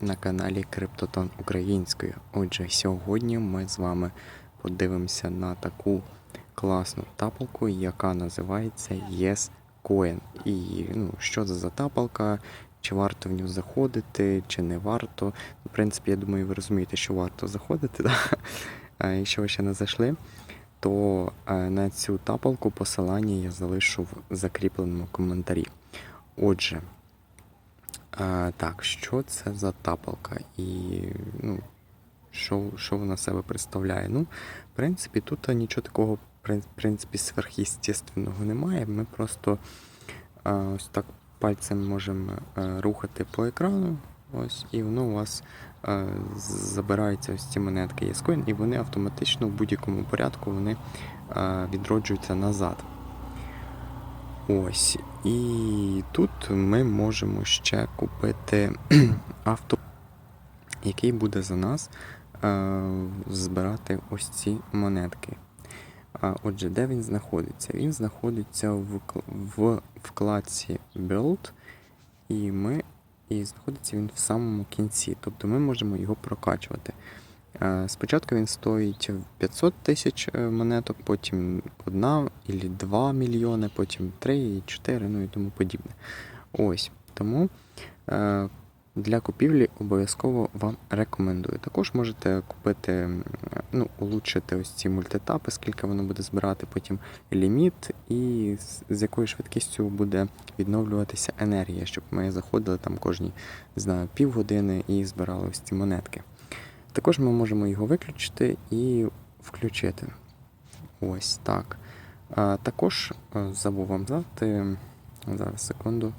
на каналі Криптотон Українською. Отже, сьогодні ми з вами подивимося на таку класну тапалку, яка називається Yes Coin. І ну, що це за тапалка, чи варто в нього заходити, чи не варто. В принципі, я думаю, ви розумієте, що варто заходити. Да? А Якщо ви ще не зайшли, то е, на цю тапалку посилання я залишу в закріпленому коментарі. Отже, а, так, що це за тапалка і ну, що, що вона себе представляє? Ну, в принципі, тут нічого такого в принципі, сверхъестественного немає. Ми просто а, ось так пальцем можемо е, рухати по екрану, ось, і воно у вас е, з- забираються ось ці монетки Єскоін, і вони автоматично в будь-якому порядку вони е, відроджуються назад. Ось. І тут ми можемо ще купити авто, який буде за нас е, збирати ось ці монетки. А, отже, де він знаходиться? Він знаходиться в, в вкладці Build, і ми і знаходиться він в самому кінці. Тобто ми можемо його прокачувати. Е, Спочатку він стоїть 500 тисяч е, монеток, потім 1 або 2 мільйони, потім 3 і 4, ну і тому подібне. Ось. Тому е, для купівлі обов'язково вам рекомендую. Також можете купити, ну, улучшити ось ці мультетапи, скільки воно буде збирати, потім ліміт, і з якою швидкістю буде відновлюватися енергія, щоб ми заходили там кожні не знаю, півгодини і збирали ось ці монетки. Також ми можемо його виключити і включити. Ось так. Також е, забув вам дати. Зараз секунду.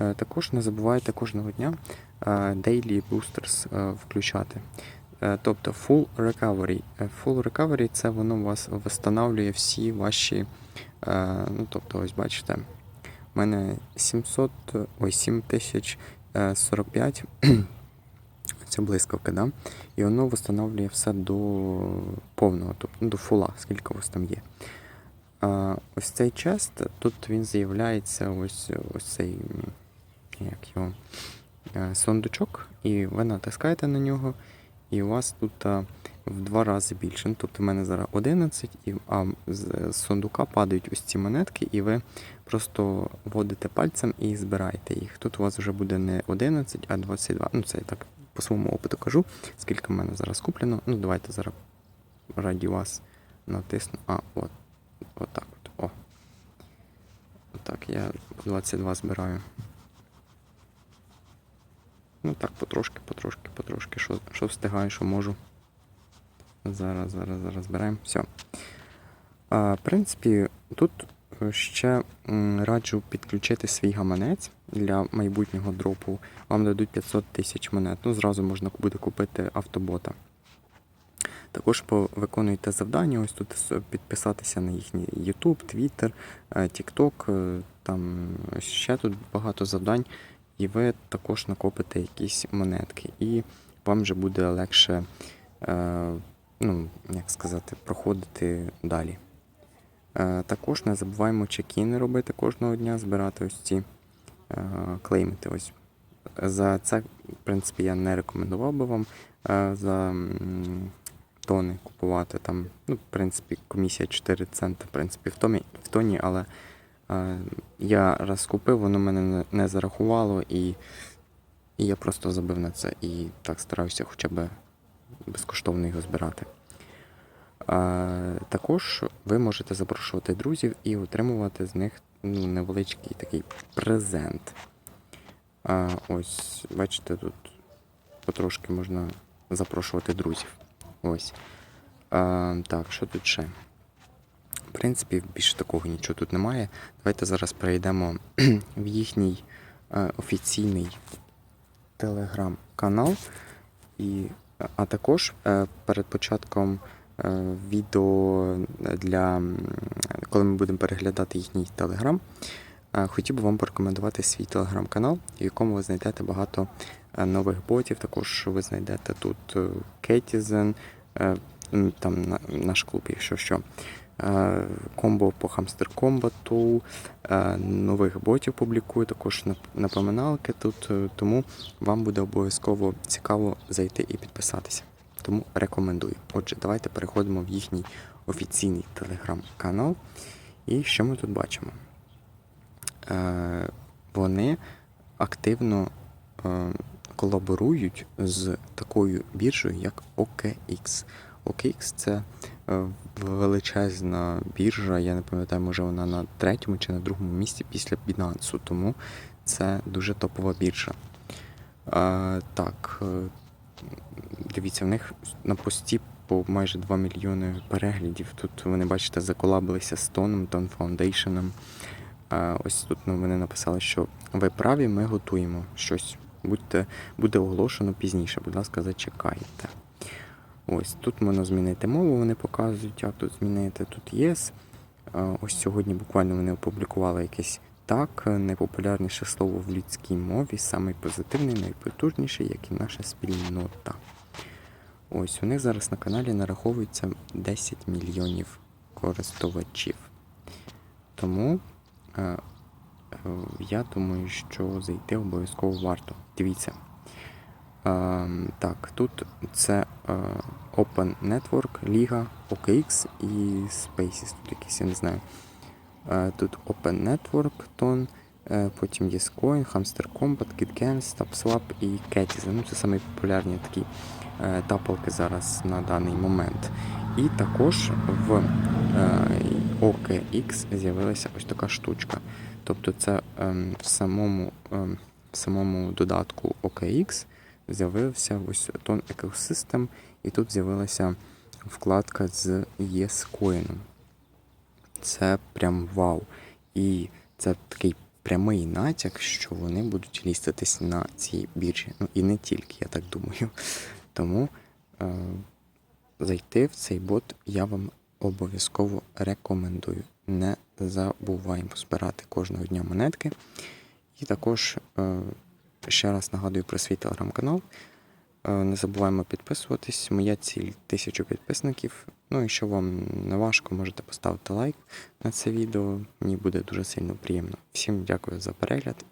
Е, Також не забувайте кожного дня е, Daily Boosters включати. Тобто Full Recovery. Full Recovery це воно вас встановлює всі ваші. Ну, тобто, ось бачите, у мене 700, ой, 7045 це блискавка, да? і воно встановлює все до повного, тобто ну, до фула, скільки у вас там є. А, ось цей чест, тут він з'являється ось, ось цей як його, е, сундучок, і ви натискаєте на нього, і у вас тут а, в два рази більше. Ну, тобто в мене зараз 11, і, а з сундука падають ось ці монетки, і ви просто вводите пальцем і збираєте їх. Тут у вас вже буде не 11, а 22. Ну, це так по своєму опиту кажу, скільки в мене зараз куплено. Ну, давайте зараз раді вас натисну. А, от. Отак от. О. Отак, я 22 збираю. Ну так, потрошки, потрошки, потрошки. Що, що встигаю, що можу. Зараз, зараз, зараз збираємо. Все. В принципі, тут ще раджу підключити свій гаманець для майбутнього дропу. Вам дадуть 500 тисяч монет. Ну, зразу можна буде купити автобота. Також виконуйте завдання, ось тут підписатися на їхній YouTube, Twitter, е, TikTok, е, там ще тут багато завдань, і ви також накопите якісь монетки, і вам вже буде легше, е, ну, як сказати, проходити далі. Е, Також не забуваємо чекіни робити кожного дня, збирати ось ці е, клеймити. Ось. За це, в принципі, я не рекомендував би вам е, за тони купувати. Там, ну, в принципі, комісія 4 центи, в принципі, в тоні, в тоні але я раз купив, воно мене не, не зарахувало, і, і я просто забив на це і так стараюся хоча б безкоштовно його збирати. Також ви можете запрошувати друзів і отримувати з них ну, невеличкий такий презент. Ось, бачите, тут потрошки можна запрошувати друзів. Ось. Так, що тут ще? В принципі, більше такого нічого тут немає. Давайте зараз перейдемо в їхній офіційний телеграм-канал. І, а також е, перед початком відео для м, коли ми будемо переглядати їхній телеграм, е, хотів би вам порекомендувати свій телеграм-канал, в якому ви знайдете багато е, нових ботів. Також ви знайдете тут е, Кетізен, е, там на- наш клуб, якщо що. е, комбо по хамстер комбату, е, нових ботів публікую, також напоминалки тут, е, тому вам буде обов'язково цікаво зайти і підписатися. Тому рекомендую. Отже, давайте переходимо в їхній офіційний телеграм-канал. І що ми тут бачимо? Е, вони активно е, колаборують з такою біржею, як OKX. OKX це е, величезна біржа, я не пам'ятаю, може вона на третьому чи на другому місці після Binance, тому це дуже топова біржа. Е, так, е, дивіться, в них на пості по майже 2 мільйони переглядів. Тут вони, бачите, заколабилися з Тоном, Foundation. Е, Ось тут ну, вони написали, що ви праві, ми готуємо щось. Будьте, буде оголошено пізніше, будь ласка, зачекайте. Ось тут можна змінити мову, вони показують, як тут змінити. Тут єс. Ось сьогодні буквально вони опублікували якесь так, найпопулярніше слово в людській мові, самий найпотужніший, як і наша спільнота. Ось у них зараз на каналі нараховується 10 мільйонів користувачів. Тому е, е, я думаю, що зайти обов'язково варто. Дивіться. Е, так, тут це е, Open Network, Liga, OKX і Spaces. Тут якісь, я не знаю. Е, Тут Open Network, е, потім є Scoin, Hamster Combat, KitGames, TapSwap і Catizen. Ну, це самі популярні такі е, тапалки зараз на даний момент. І також в е, OKX з'явилася ось така штучка. Тобто це ем, в самому, ем, в самому додатку OKX з'явився ось Tone Ecosystem, і тут з'явилася вкладка з YesCoin. Це прям вау. І це такий прямий натяк, що вони будуть ліститись на цій біржі. Ну і не тільки, я так думаю. Тому е, зайти в цей бот я вам обов'язково рекомендую. Не забуваємо збирати кожного дня монетки. І також е, ще раз нагадую про свій телеграм-канал. Е, Не забуваємо підписуватись. Моя ціль тисячу підписників. Ну, якщо вам не важко, можете поставити лайк на це відео. Мені буде дуже сильно приємно. Всім дякую за перегляд